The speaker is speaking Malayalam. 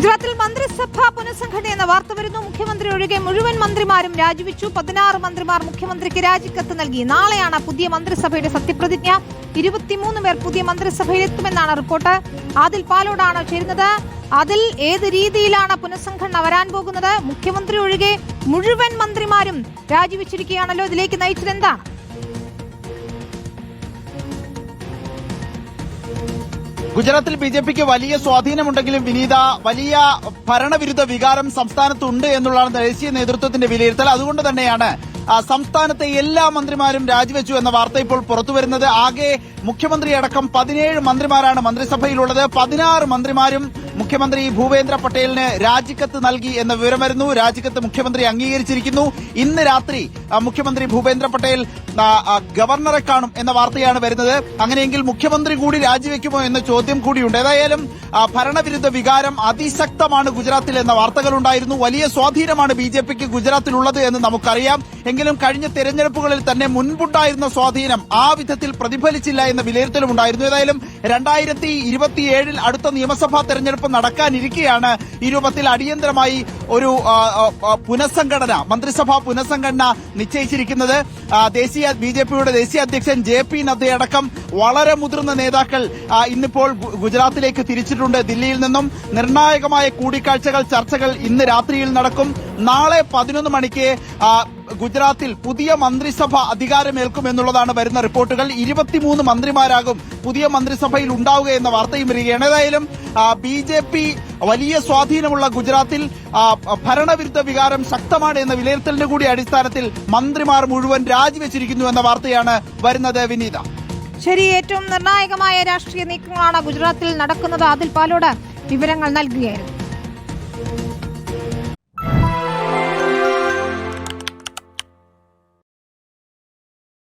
ഗുജറാത്തിൽ മന്ത്രിസഭ പുനഃസംഘടന എന്ന വാർത്ത വരുന്നു. മുഖ്യമന്ത്രി ഒഴികെ മുഴുവൻ മന്ത്രിമാരും രാജിവെച്ചു. പതിനാറ് മന്ത്രിമാർ മുഖ്യമന്ത്രിക്ക് രാജിക്കത്ത് നൽകി. നാളെയാണ് പുതിയ മന്ത്രിസഭയുടെ സത്യപ്രതിജ്ഞ. ഇരുപത്തിമൂന്ന് പേർ പുതിയ മന്ത്രിസഭയിലെത്തുമെന്നാണ് റിപ്പോർട്ട്. ആദിൽ പാലോടാണ് ചേരുന്നത്. അതിൽ ഏത് രീതിയിലാണ് പുനഃസംഘടന വരാൻ പോകുന്നത്? മുഖ്യമന്ത്രി ഒഴികെ മുഴുവൻ മന്ത്രിമാരും രാജിവെച്ചിരിക്കുകയാണല്ലോ. ഇതിലേക്ക് നയിച്ചത് എന്താണ്? ഗുജറാത്തിൽ ബി ജെ പിക്ക് വലിയ സ്വാധീനമുണ്ടെങ്കിലും വിനീത വലിയ ഭരണവിരുദ്ധ വികാരം സംസ്ഥാനത്തുണ്ട് എന്നുള്ളതാണ് ദേശീയ നേതൃത്വത്തിന്റെ വിലയിരുത്തൽ. അതുകൊണ്ട് തന്നെയാണ് സംസ്ഥാനത്തെ എല്ലാ മന്ത്രിമാരും രാജിവെച്ചു എന്ന വാർത്ത ഇപ്പോൾ പുറത്തുവരുന്നത് ആകെ മുഖ്യമന്ത്രി അടക്കം പതിനേഴ് മന്ത്രിമാരാണ് മന്ത്രിസഭയിലുള്ളത്. പതിനാറ് മന്ത്രിമാരും മുഖ്യമന്ത്രി ഭൂപേന്ദ്ര പട്ടേലിന് രാജിക്കത്ത് നൽകി എന്ന വിവരം വരുന്നു. രാജിക്കത്ത് മുഖ്യമന്ത്രി അംഗീകരിച്ചിരിക്കുന്നു. ഇന്ന് രാത്രി മുഖ്യമന്ത്രി ഭൂപേന്ദ്ര പട്ടേൽ ഗവർണറെ കാണും എന്ന വാർത്തയാണ് വരുന്നത്. അങ്ങനെയെങ്കിൽ മുഖ്യമന്ത്രി കൂടി രാജിവെക്കുമോ എന്ന ചോദ്യം കൂടിയുണ്ട്. ഏതായാലും ഭരണവിരുദ്ധ വികാരം അതിശക്തമാണ് ഗുജറാത്തിൽ എന്ന വാർത്തകളുണ്ടായിരുന്നു. വലിയ സ്വാധീനമാണ് ബി ജെ പിക്ക് ഗുജറാത്തിലുള്ളത് എന്ന് നമുക്കറിയാം. എങ്കിലും കഴിഞ്ഞ തെരഞ്ഞെടുപ്പുകളിൽ തന്നെ മുൻപുണ്ടായിരുന്ന സ്വാധീനം ആ വിധത്തിൽ പ്രതിഫലിച്ചില്ല എന്ന വിലയിരുത്തലും ഉണ്ടായിരുന്നു. ഏതായാലും രണ്ടായിരത്തി ഇരുപത്തിയേഴിൽ അടുത്ത നിയമസഭാ തെരഞ്ഞെടുപ്പ് നടക്കാനിരിക്കെയാണ് ഈ രൂപത്തിൽ അടിയന്തരമായി ഒരു പുനഃസംഘടന മന്ത്രിസഭാ പുനഃസംഘടന നിശ്ചയിച്ചിരിക്കുന്നത്. ദേശീയ ബി ജെ പിയുടെ ദേശീയ അധ്യക്ഷൻ ജെ പി നദ്ദയടക്കം വളരെ മുതിർന്ന നേതാക്കൾ ഇന്നിപ്പോൾ ഗുജറാത്തിലേക്ക് തിരിച്ചിട്ടുണ്ട്. ദില്ലിയിൽ നിന്നും നിർണായകമായ കൂടിക്കാഴ്ചകൾ ചർച്ചകൾ ഇന്ന് രാത്രിയിൽ നടക്കും. നാളെ പതിനൊന്ന് മണിക്ക് ഗുജറാത്തിൽ പുതിയ മന്ത്രിസഭ അധികാരമേൽക്കും എന്നുള്ളതാണ് വരുന്ന റിപ്പോർട്ടുകൾ. ഇരുപത്തിമൂന്ന് മന്ത്രിമാരാകും പുതിയ മന്ത്രിസഭയിൽ ഉണ്ടാവുക എന്ന വാർത്തയും വരികയാണ്. ഏതായാലും ബി ജെ പി വലിയ സ്വാധീനമുള്ള ഗുജറാത്തിൽ ഭരണവിരുദ്ധ വികാരം ശക്തമാണ് എന്ന വിലയിരുത്തലിന്റെ കൂടി അടിസ്ഥാനത്തിൽ മന്ത്രിമാർ മുഴുവൻ രാജിവെച്ചിരിക്കുന്നു എന്ന വാർത്തയാണ് വരുന്നത് വിനീത. ശരി ഏറ്റവും നിർണായകമായ രാഷ്ട്രീയ നീക്കങ്ങളാണ് ഗുജറാത്തിൽ നടക്കുന്നത്. അതിൽ പാലോട് വിവരങ്ങൾ നൽകുകയായിരുന്നു.